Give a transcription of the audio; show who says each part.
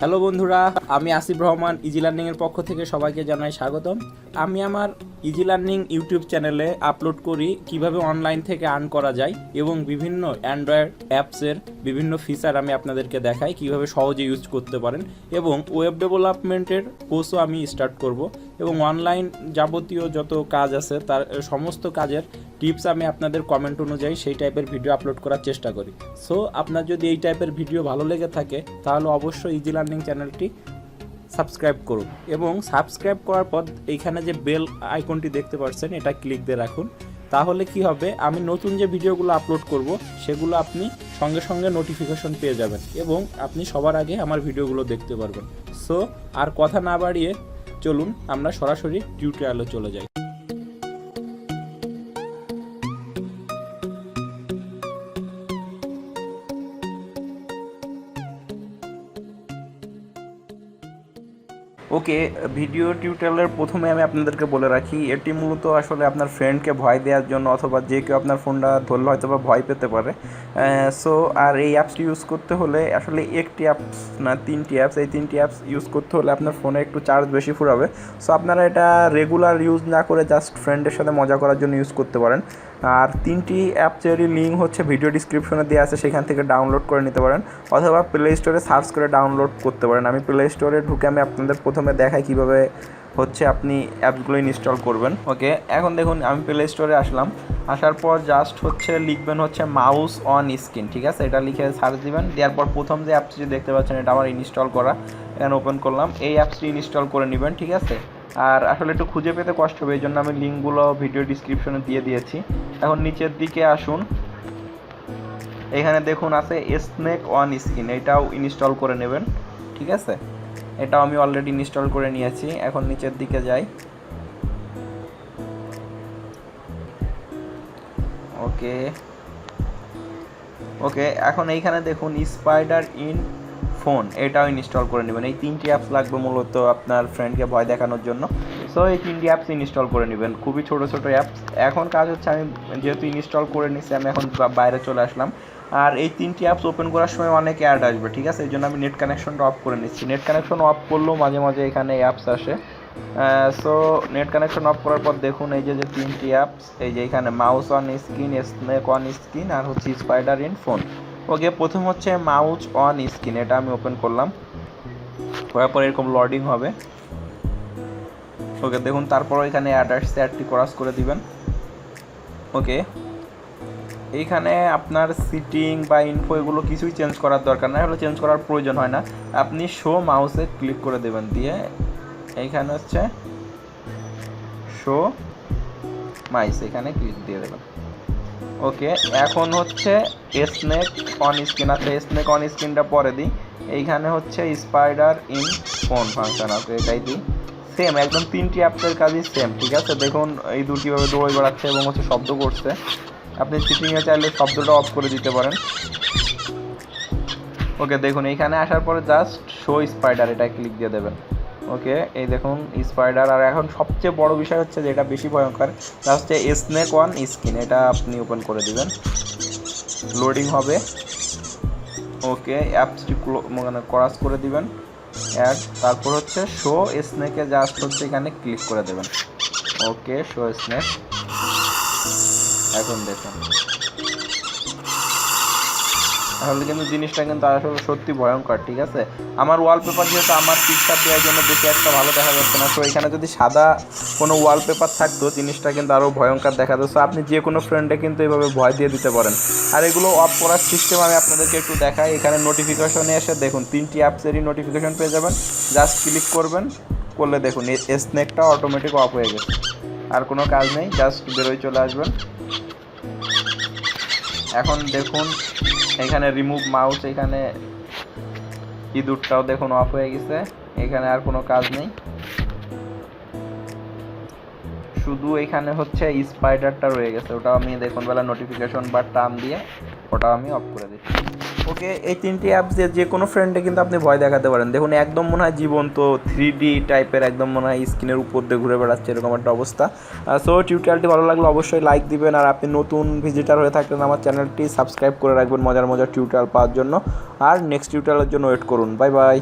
Speaker 1: Hello বন্ধুরা, আমি Asif Rahman easy লার্নিংয়ের পক্ষ থেকে সবাইকে জানাই স্বাগতম। আমি আমার ইজি লার্নিং ইউটিউব চ্যানেলে আপলোড করি কীভাবে অনলাইন থেকে আর্ন করা যায় এবং বিভিন্ন অ্যান্ড্রয়েড অ্যাপসের বিভিন্ন ফিচার আমি আপনাদেরকে দেখাই, কীভাবে সহজে ইউজ করতে পারেন এবং ওয়েব ডেভেলপমেন্টের কোর্সও আমি স্টার্ট করব এবং অনলাইন যাবতীয় যত কাজ আছে, তার সমস্ত কাজের টিপস আমি আপনাদের কমেন্ট অনুযায়ী সেই টাইপের ভিডিও আপলোড করার চেষ্টা করি। সো আপনার যদি এই টাইপের ভিডিও ভালো লেগে থাকে, তাহলে অবশ্যই ইজি লার্নিং চ্যানেলটি সাবস্ক্রাইব করুন। এবং সাবস্ক্রাইব করার পর এইখানে যে বেল আইকনটি দেখতে পাচ্ছেন, এটা ক্লিক দিয়ে রাখুন। তাহলে কি হবে, আমি নতুন যে ভিডিওগুলো আপলোড করব, সেগুলো আপনি সঙ্গে সঙ্গে নোটিফিকেশন পেয়ে যাবেন এবং আপনি সবার আগে আমার ভিডিওগুলো দেখতে পারবেন। সো আর কথা না বাড়িয়ে চলুন, আমরা সরাসরি টিউটোরিয়ালে চলে যাই। ওকে, ভিডিও টিউটোরিয়ালের প্রথমে আমি আপনাদেরকে বলে রাখি, এটি মূলত আসলে আপনার ফ্রেন্ডকে ভয় দেওয়ার জন্য অথবা যে কেউ আপনার ফোনটা ধরলে হয়তো বা ভয় পেতে পারে। সো আর এই অ্যাপসটি ইউজ করতে হলে আসলে একটি অ্যাপস না, তিনটি অ্যাপস এই তিনটি অ্যাপস ইউজ করতে হলে আপনার ফোনে একটু চার্জ বেশি ফুরাবে। সো আপনারা এটা রেগুলার ইউজ না করে জাস্ট ফ্রেন্ডের সাথে মজা করার জন্য ইউজ করতে পারেন। আর তিনটি অ্যাপ অ্যাপসেরই লিঙ্ক হচ্ছে ভিডিও ডিসক্রিপশনে দেওয়া আছে, সেখান থেকে ডাউনলোড করে নিতে পারেন অথবা প্লে স্টোরে সার্চ করে ডাউনলোড করতে পারেন। আমি প্লে স্টোরে ঢুকে আমি আপনাদের প্রথমে দেখাই কীভাবে হচ্ছে আপনি অ্যাপসগুলো ইনস্টল করবেন। ওকে এখন দেখুন আমি প্লে স্টোরে আসলাম। আসার পর জাস্ট হচ্ছে লিখবেন হচ্ছে মাউস অন স্ক্রিন ঠিক আছে? এটা লিখে সার্চ দিবেন, দেওয়ার পর প্রথম যে অ্যাপসটি দেখতে পাচ্ছেন, এটা আমার ইনস্টল করা। এখানে ওপেন করলাম। এই অ্যাপসটি ইনস্টল করে নেবেন, ঠিক আছে? আর আসলে একটু খুঁজে পেতে কষ্ট হবে, এই জন্য আমি লিঙ্কগুলো ভিডিও ডিসক্রিপশনে দিয়ে দিয়েছি। এখন নিচের দিকে আসুন। এখানে দেখুন আছে স্নেক অন স্ক্রিন এটাও ইনস্টল করে নেবেন, ঠিক আছে? এটাও আমি অলরেডি ইনস্টল করে নিয়েছি। এখন নিচের দিকে যাই। ওকে ওকে এখন এইখানে দেখুন স্পাইডার ইন ফোন, এটাও ইনস্টল করে নেবেন। এই তিনটি অ্যাপস লাগবে মূলত আপনার ফ্রেন্ডকে ভয় দেখানোর জন্য। সো এই তিনটি অ্যাপস ইনস্টল করে নেবেন। খুবই ছোট ছোট অ্যাপস এখন কাজ হচ্ছে, আমি যেহেতু ইনস্টল করে নিচ্ছি আমি এখন বাইরে চলে আসলাম। আর এই তিনটি অ্যাপস ওপেন করার সময় অনেক অ্যাড আসবে, ঠিক আছে? এই জন্য আমি নেট কানেকশনটা অফ করে নিচ্ছি। নেট কানেকশন অফ করলেও মাঝে মাঝে এখানে অ্যাপস আসে। সো নেট কানেকশন অফ করার পর দেখুন, এই যে যে তিনটি অ্যাপস এই যে এখানে mouse on screen snake on screen আর হচ্ছে স্পাইডার ইন ফোন ওকে, প্রথম হচ্ছে মাউচ অন স্ক্রিন, এটা আমি ওপেন করলাম। করার পর এরকম লোডিং হবে। ওকে, দেখুন, তারপর এখানে অ্যাড আসছে অ্যাডটি ক্রস করে দিবেন। ওকে, এইখানে আপনার সিটিং বা ইনফো এগুলো কিছুই চেঞ্জ করার দরকার নাই, হলে চেঞ্জ করার প্রয়োজন হয় না। আপনি শো মাউসে ক্লিক করে দেবেন দিয়ে, এইখানে হচ্ছে শো মাইস এখানে ক্লিক দিয়ে দেবেন। ওকে এখন হচ্ছে স্নেক অন স্ক্রিন আছে স্নেক অন স্ক্রিনটা পরে দিই। এইখানে হচ্ছে স্পাইডার ইন ফোন ফাংশন আছে, এটাই দিই। সেম একদম তিনটি অ্যাপসের কাজই সেম ঠিক আছে? দেখুন, এই দুটিভাবে দৌড়ে বেড়াচ্ছে এবং হচ্ছে শব্দ করছে। আপনি সিটিংয়ে চাইলে শব্দটা অফ করে দিতে পারেন। ওকে দেখুন, এইখানে আসার পরে জাস্ট শো স্পাইডার এটা ক্লিক দিয়ে দেবেন। ওকে, এই দেখুন স্পাইডার আর এখন সবচেয়ে বড় বিষয় হচ্ছে যে এটা বেশি ভয়ঙ্কর। তা হচ্ছে স্নেক ওয়ান স্কিন এটা আপনি ওপেন করে দিবেন। লোডিং হবে। ওকে অ্যাপসটি মানে ক্রস করে দিবেন। অ্যাড তারপর হচ্ছে শো স্নেকে জাস্ট হচ্ছে এখানে ক্লিক করে দেবেন। ওকে শো স্নেক এখন দেখুন। তাহলে কিন্তু জিনিসটা কিন্তু আসলে সত্যি ভয়ঙ্কর, ঠিক আছে? আমার ওয়ালপেপার যেহেতু আমার পিকচার দেওয়ার জন্য বেশি একটা ভালো দেখা যাচ্ছে না, তো এখানে যদি সাদা কোনো ওয়ালপেপার থাকতো, জিনিসটা কিন্তু আরও ভয়ঙ্কর দেখা So, আপনি যে কোনো ফ্রেন্ডে কিন্তু এইভাবে ভয় দিয়ে দিতে পারেন। আর এগুলো অফ করার সিস্টেম আমি আপনাদেরকে একটু দেখাই। এখানে নোটিফিকেশনে এসে দেখুন, তিনটি অ্যাপসেরই নোটিফিকেশন পেয়ে যাবেন। জাস্ট ক্লিক করবেন, করলে দেখুন স্নেকটা অটোমেটিক অফ হয়ে গেছে। আর কোনো কাজ নেই জাস্ট বেরোয় চলে আসবেন। এখন দেখুন, এখানে রিমুভ মাউস এখানে ইঁদুরটাও দেখুন অফ হয়ে গেছে। এখানে আর কোনো কাজ নেই। শুধু এখানে হচ্ছে স্পাইডারটা রয়ে গেছে। ওটাও আমি দেখুন বেলা নোটিফিকেশন বা টার্ম দিয়ে ওটাও আমি অফ করে দিচ্ছি। ওকে, এই তিনটি অ্যাপস দিয়ে যে কোনো ফ্রেন্ডে কিন্তু আপনি ভয় দেখাতে পারেন। দেখুন, একদম মনে হয় জীবন্ত থ্রি ডি টাইপের একদম মনে হয় স্ক্রিনের উপর দিয়ে ঘুরে বেড়াচ্ছে এরকম একটা অবস্থা। সো টিউটোরিয়ালটি ভালো লাগলে অবশ্যই লাইক দিবেন। আর আপনি নতুন ভিজিটার হয়ে থাকলেন আমার চ্যানেলটি সাবস্ক্রাইব করে রাখবেন মজার মজার টিউটোরিয়াল পাওয়ার জন্য। আর নেক্সট টিউটোরিয়ালের জন্য ওয়েট করুন। Bye bye